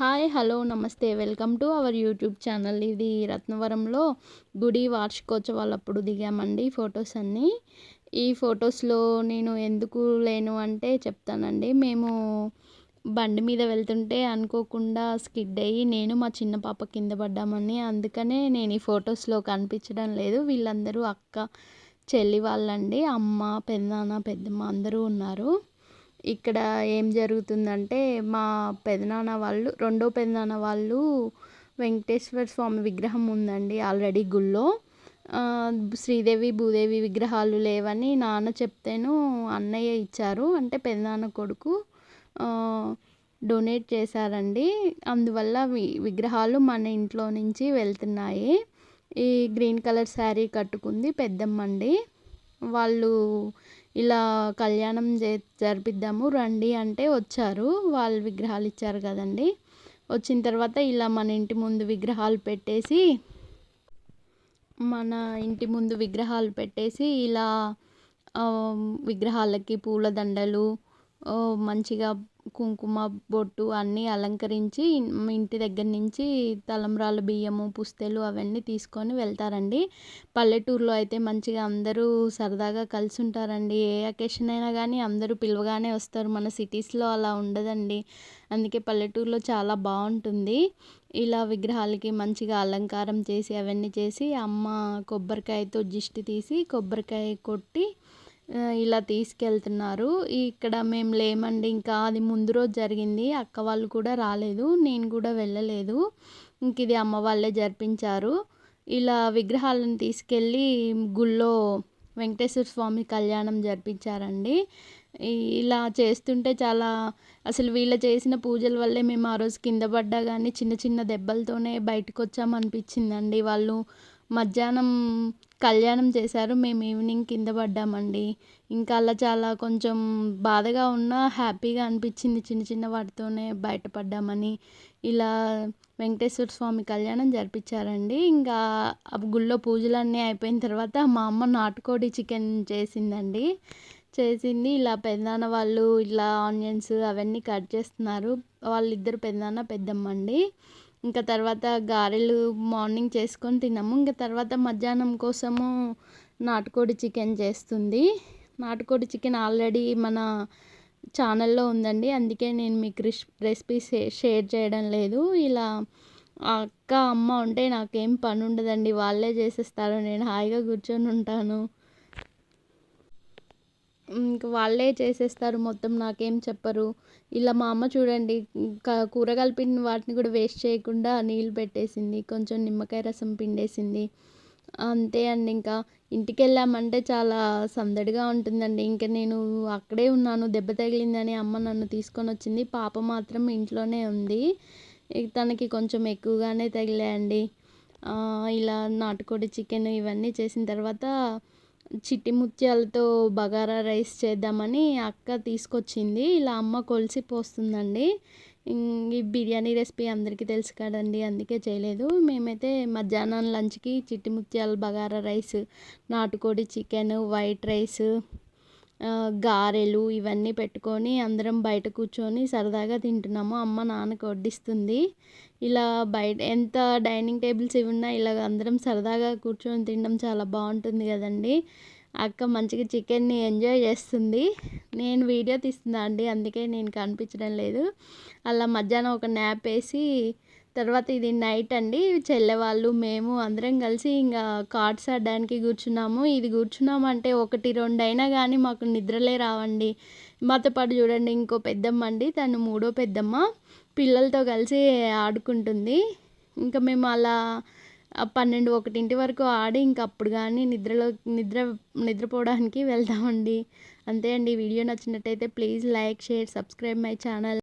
Hi hello namaste. Welcome to our YouTube channel. ఇది రత్నవరంలో గుడి వార్షికోత్సవాలప్పుడు దిగామండి ఫొటోస్ అన్నీ. ఈ ఫొటోస్లో నేను ఎందుకు లేను అంటే చెప్తానండి. మేము బండి మీద వెళ్తుంటే అనుకోకుండా స్కిడ్ అయ్యి నేను మా చిన్న పాప కింద పడ్డామని అందుకనే నేను ఈ ఫొటోస్లో కనిపించడం లేదు. వీళ్ళందరూ అక్క చెల్లి వాళ్ళండి. అమ్మ పెదనాన్న పెద్దమ్మ అందరూ ఉన్నారు. ఇక్కడ ఏం జరుగుతుందంటే మా పెదనాన్న వాళ్ళు రెండో పెదనాన్న వాళ్ళు వెంకటేశ్వర స్వామి విగ్రహం ఉందండి ఆల్రెడీ గుళ్ళో. శ్రీదేవి భూదేవి విగ్రహాలు లేవని నాన్న చెప్తేను అన్నయ్య ఇచ్చారు. అంటే పెదనాన్న కొడుకు డొనేట్ చేశారండి. అందువల్ల వి విగ్రహాలు మన ఇంట్లో నుంచి వెళ్తున్నాయి. ఈ గ్రీన్ కలర్ శారీ కట్టుకుంది పెద్దమ్మ అండి వాళ్ళు ఇలా కళ్యాణం జే జరిపిద్దాము రండి అంటే వచ్చారు. వాళ్ళు విగ్రహాలు ఇచ్చారు కదండి. వచ్చిన తర్వాత ఇలా మన ఇంటి ముందు విగ్రహాలు పెట్టేసి మన ఇంటి ముందు విగ్రహాలు పెట్టేసి ఇలా విగ్రహాలకి పూలదండలు మంచిగా కుంకుమ బొట్టు అన్నీ అలంకరించి ఇంటి దగ్గర నుంచి తలంబ్రాలు బియ్యము పుస్తెలు అవన్నీ తీసుకొని వెళ్తారండి. పల్లెటూరులో అయితే మంచిగా అందరూ సరదాగా కలిసి ఉంటారండి ఏ అకేషన్ అయినా కానీ అందరూ పిలవగానే వస్తారు. మన సిటీస్లో అలా ఉండదండి. అందుకే పల్లెటూరులో చాలా బాగుంటుంది. ఇలా విగ్రహాలకి మంచిగా అలంకారం చేసి అవన్నీ చేసి అమ్మ కొబ్బరికాయతో దిష్టి తీసి కొబ్బరికాయ కొట్టి ఇలా తీసుకెళ్తున్నారు. ఇక్కడ మేము లేమండి. ఇంకా అది ముందు రోజు జరిగింది. అక్క వాళ్ళు కూడా రాలేదు. నేను కూడా వెళ్ళలేదు. ఇంక ఇది అమ్మ వాళ్ళే జరిపించారు. ఇలా విగ్రహాలను తీసుకెళ్ళి గుళ్ళో వెంకటేశ్వర స్వామి కళ్యాణం జరిపించారండి. ఇలా చేస్తుంటే చాలా అసలు వీళ్ళు చేసిన పూజల వల్లే మేము ఆ రోజు కింద పడ్డా కానీ చిన్న చిన్న దెబ్బలతోనే బయటకు వచ్చామనిపించిందండి వాళ్ళు మధ్యాహ్నం కళ్యాణం చేశారు. మేము ఈవినింగ్ కింద పడ్డామండి. ఇంకా అలా చాలా కొంచెం బాధగా ఉన్న హ్యాపీగా అనిపించింది చిన్న చిన్న వాటితోనే బయటపడ్డామని. ఇలా వెంకటేశ్వర స్వామి కళ్యాణం జరిపించారండి. ఇంకా గుళ్ళో పూజలన్నీ అయిపోయిన తర్వాత మా అమ్మ నాటుకోడి చికెన్ చేసిందండి. చేసింది. ఇలా పెదనాన్న వాళ్ళు ఇలా ఆనియన్స్ అవన్నీ కట్ చేస్తున్నారు. వాళ్ళిద్దరు పెదనాన్న పెద్దమ్మ అండి ఇంకా తర్వాత గారెలు మార్నింగ్ చేసుకొని తిన్నాము. ఇంకా తర్వాత మధ్యాహ్నం కోసము నాటుకోడి చికెన్ చేస్తుంది. నాటుకోడి చికెన్ ఆల్రెడీ మన ఛానల్లో ఉందండి. అందుకే నేను మీకు రిష్ రెసిపీ షేర్ చేయడం లేదు. ఇలా అక్క అమ్మ ఉంటే నాకేం పని ఉండదండి వాళ్ళే చేసేస్తారు. నేను హాయిగా కూర్చొని ఉంటాను ఇంక వాళ్ళే చేసేస్తారు మొత్తం నాకేం చెప్పరు. ఇలా మా అమ్మ చూడండి కూర కలిపిన వాటిని కూడా వేస్ట్ చేయకుండా నీళ్ళు పెట్టేసింది కొంచెం నిమ్మకాయ రసం పిండేసింది. అంతే అండి ఇంకా ఇంటికి వెళ్ళామంటే చాలా సందడిగా ఉంటుందండి. ఇంకా నేను అక్కడే ఉన్నాను దెబ్బ తగిలిందని అమ్మ నన్ను తీసుకొని వచ్చింది. పాప మాత్రం ఇంట్లోనే ఉంది. తనకి కొంచెం ఎక్కువగానే తగిలాయండి. ఇలా నాటుకోడి చికెన్ ఇవన్నీ చేసిన తర్వాత చిట్టి ముత్యాలతో బగారా రైస్ చేద్దామని అక్క తీసుకొచ్చింది. ఇలా అమ్మ కొలిసి పోస్తుందండి ఈ బిర్యానీ రెసిపీ అందరికీ తెలుసు కదండి అందుకే చేయలేదు. మేమైతే మధ్యాహ్నం లంచ్కి చిట్టి ముత్యాల బగారా రైస్ నాటుకోడి చికెన్ వైట్ రైస్ గారెలు ఇవన్నీ పెట్టుకొని అందరం బయట కూర్చొని సరదాగా తింటున్నాము. అమ్మ నాన్నకు వడ్డిస్తుంది. ఇలా బయట ఎంత డైనింగ్ టేబుల్స్ ఇవి ఉన్నా ఇలా అందరం సరదాగా కూర్చొని తినడం చాలా బాగుంటుంది కదండి. అక్క మంచిగా చికెన్ని ఎంజాయ్ చేస్తుంది. నేను వీడియో తీస్తున్నా అండి అందుకే నేను కనిపించడం లేదు. అలా మధ్యాహ్నం ఒక న్యాప్ వేసి తర్వాత ఇది నైట్ అండి. చెల్లె వాళ్ళు మేము అందరం కలిసి ఇంకా కార్డ్స్ ఆడడానికి కూర్చున్నాము. ఇది కూర్చున్నామంటే ఒకటి రెండు అయినా కానీ మాకు నిద్రలే రావండి. మాతో పాటు చూడండి ఇంకో పెద్దమ్మ అండి. తను మూడో పెద్దమ్మ. పిల్లలతో కలిసి ఆడుకుంటుంది. ఇంకా మేము అలా పన్నెండు ఒకటింటి వరకు ఆడి ఇంక అప్పుడు కానీ నిద్రలో నిద్ర నిద్రపోవడానికి వెళ్తామండి అంతే అండి. వీడియో నచ్చినట్టయితే please like share subscribe my channel.